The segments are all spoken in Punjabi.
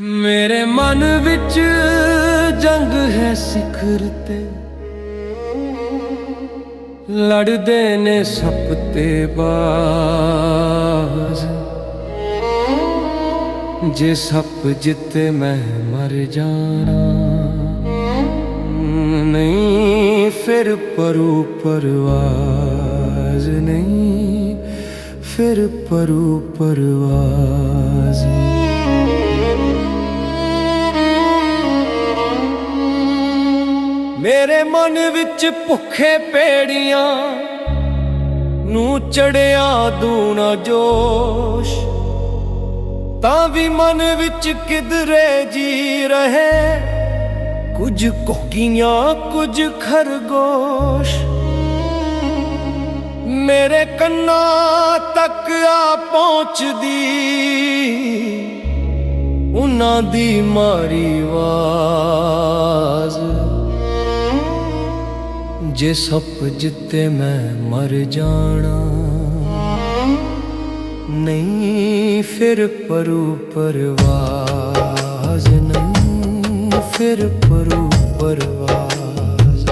ਮੇਰੇ ਮਨ ਵਿੱਚ ਜੰਗ ਹੈ ਸਿਖਰ ਤੇ। ਲੜਦੇ ਨੇ ਸੱਪ ਤੇ ਬਾਜ਼। ਜੇ ਸੱਪ ਜਿੱਤੇ ਮੈਂ ਮਰ ਜਾਣਾ। ਨਹੀਂ, ਫਿਰ ਪਰੂ ਪਰਵਾਜ਼। ਨਹੀਂ, ਫਿਰ ਪਰੂ ਪਰਵਾਜ਼। ਮੇਰੇ ਮਨ ਵਿੱਚ ਭੁੱਖੇ ਪੇੜੀਆਂ ਨੂੰ ਚੜਿਆ ਦੂਣਾ ਜੋਸ਼। ਤਾਂ ਵੀ ਮਨ ਵਿੱਚ ਕਿਧਰੇ ਜੀ ਰਹੇ, ਕੁਝ ਕੋਕੀਆਂ ਕੁਝ ਖਰਗੋਸ਼। ਮੇਰੇ ਕੰਨਾਂ ਤੱਕ ਆ ਪਹੁੰਚਦੀ, ਉਹਨਾਂ ਦੀ ਮਾਰੀ ਆਵਾਜ਼। ਜੇ ਸੱਪ ਜਿੱਤੇ ਮੈਂ ਮਰ ਜਾਣਾ। ਨਹੀਂ ਫਿਰ ਪਰੂ ਪਰਵਾਜ਼, ਨਹੀਂ ਫਿਰ ਪਰੂ ਪਰਵਾਜ਼।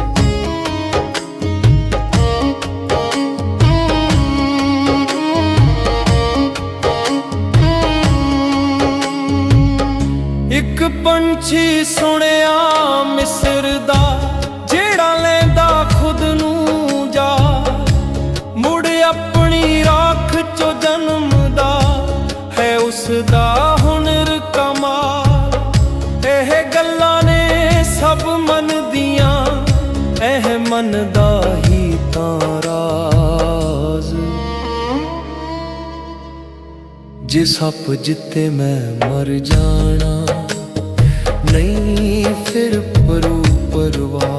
ਇੱਕ ਪੰਛੀ ਸੁਣਿਆ ਮਿਸਰ ਦਾ ਹੈ ਦਾ ਹੁਨਰ ਕਮਾਲ ਇਹ ਗੱਲਾਂ ਨੇ ਸਭ ਮਨ ਦੀਆਂ, ਇਹ ਮਨ ਦਾ ਹੀ ਤਾਂ ਰਾਜ਼। ਜੇ ਸੱਪ ਜਿੱਤੇ ਮੈਂ ਮਰ ਜਾਣਾ, ਨਹੀਂ ਫਿਰ ਪਰੂ ਪਰਵਾਜ਼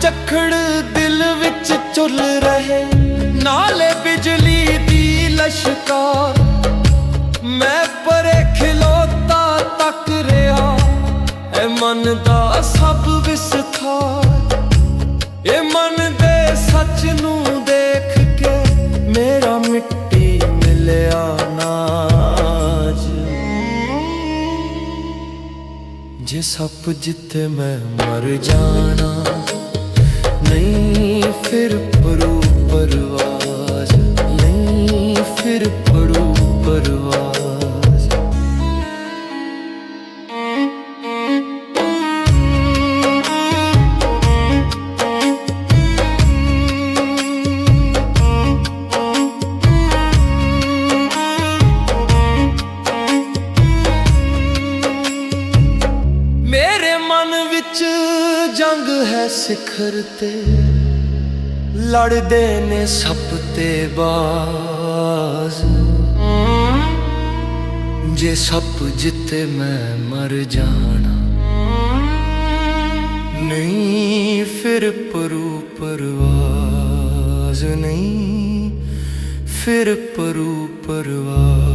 ਚੱਖੜ ਦਿਲ ਵਿੱਚ ਚੁੱਲ ਰਹੇ। ਨਾਲੇ ਬਿਜਲੀ ਦੀ ਲਸ਼ਕਾਰ। ਮੈਂ ਪਰੇ ਖਿਲੋਤਾ ਤੱਕ ਰਿਹਾ। ਐ ਮਨ ਦਾ ਸਭ ਵਿਸਥਾਰ। ਇਹ ਮਨ ਦੇ ਸੱਚ ਨੂੰ ਦੇਖ ਕੇ ਮੇਰਾ ਮਿੱਟੀ ਮਿਲਿਆ ਨਾਜ ਜੇ ਸੱਪ ਜਿੱਤੇ ਮੈਂ ਮਰ ਜਾਣਾ ਫਿਰ ਪਰੋ ਪਰਵਾਜ਼ ਨਹੀਂ ਫਿਰ ਪੜੋ ਪਰਵਾਜ਼ ਮੇਰੇ ਮਨ ਵਿੱਚ ਜੰਗ ਹੈ ਸਿਖਰ ਤੇ ਲੜਦੇ ਨੇ ਸੱਪ ਤੇ ਬਾਜ਼। ਜੇ ਸੱਪ ਜਿੱਤੇ ਮੈਂ ਮਰ ਜਾਣਾ। ਨਹੀਂ, ਫਿਰ ਪਰੂ ਪਰਵਾਜ਼ ਨਹੀਂ, ਫਿਰ ਪਰੂ ਪਰਵਾਜ਼।